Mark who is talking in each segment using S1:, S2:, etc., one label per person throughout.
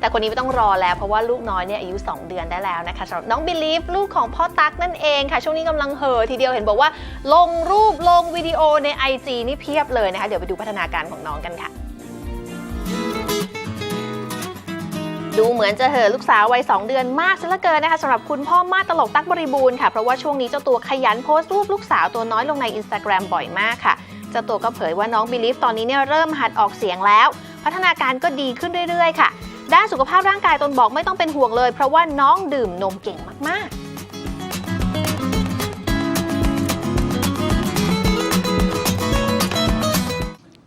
S1: แต่คนนี้ไม่ต้องรอแล้วเพราะว่าลูกน้อยเนี่ยอายุ 2 เดือนได้แล้วนะคะสำหรับน้องบิลีฟลูกของพ่อตั๊กนั่นเองค่ะ ช่วงนี้กำลังเห่อทีเดียวเห็นบอกว่า ลงรูปลงวิดีโอใน IG นี่เพียบเลยนะคะ เดี๋ยวไปดูพัฒนาการของน้องกันค่ะดูเหมือนจะเห่อลูกสาววัย 2 เดือนมากซะเหลือเกินนะคะสำหรับคุณพ่อมาตลกตั๊กบริบูรณ์ค่ะ เพราะว่าช่วงนี้เจ้าตัวขยันโพสต์รูปลูกสาวตัวน้อยลงใน Instagram บ่อยมากค่ะ เจ้าตัวก็เผยว่าน้องบิลีฟตอนนี้เนี่ยเริ่มหัดออกเสียงแล้ว พัฒนาการก็ดีขึ้นเรื่อยๆ ค่ะ ด้านสุขภาพร่างกายตนบอกไม่ต้องเป็นห่วงเลย เพราะว่าน้องดื่มนมเก่งมาก ๆ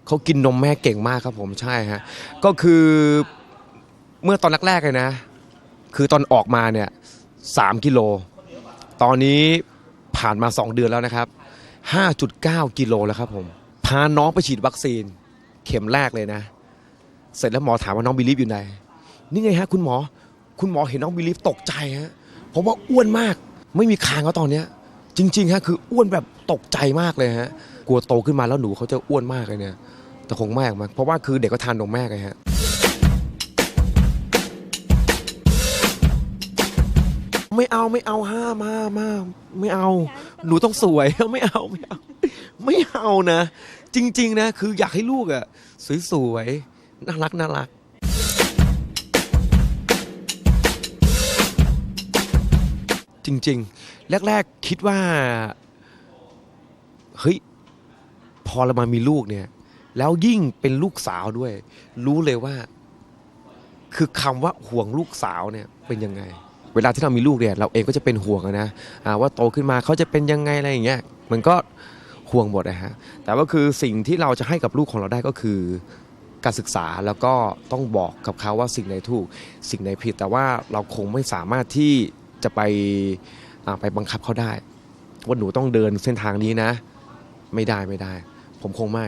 S2: เขากินนมแม่เก่งมากครับผมใช่ฮะก็คือเมื่อตอนแรกๆเลยนะ คือตอนออกมาเนี่ยสามกิโล ตอนนี้ผ่านมา 2 เดือนแล้วนะครับ 5.9 กิโลแล้วครับผมพาน้องไปฉีดวัคซีนเข็มแรกเลยนะ เสร็จแล้วหมอถามว่าน้องบิลีฟอยู่ไหน นี่ไงฮะคุณหมอ คุณหมอเห็นน้องบิลีฟตกใจฮะเพราะว่าอ้วนมาก ไม่มีคางเขาตอนเนี้ย จริงๆฮะคืออ้วนแบบตกใจมากเลยฮะ กลัวโตขึ้นมาแล้วหนูเขาจะอ้วนมากเลยเนี่ย แต่คงไม่ออกมาเพราะว่าคือเด็กก็ทานนมแม่ไงฮะ ไม่เอาไม่เอาห้ามามาไม่เอา หนูต้องสวย ไม่เอาไม่เอา ไม่เอานะ จริง ๆ นะ คืออยากให้ลูกอะสวยๆน่ารักน่ารัก จริง ๆ แรก ๆ คิดว่า เฮ้ย พอเรามามีลูกเนี่ย แล้วยิ่งเป็นลูกสาวด้วย รู้เลยว่า คือคำว่าห่วงลูกสาวเนี่ยเป็นยังไง เวลาที่เรามีลูกเนี่ย เราเองก็จะเป็นห่วงนะว่าโตขึ้นมาเขาจะเป็นยังไงอะไรอย่างเงี้ยมันก็ห่วงหมดนะฮะแต่ว่าคือสิ่งที่เราจะให้กับลูกของเราได้ก็คือการศึกษาแล้วก็ต้องบอกกับเขาว่าสิ่งไหนถูกสิ่งไหนผิด แต่ว่าเราคงไม่สามารถที่ จะไปไปบังคับเขาได้ ว่าหนูต้องเดินเส้นทางนี้นะ ไม่ได้ไม่ได้ ผมคงไม่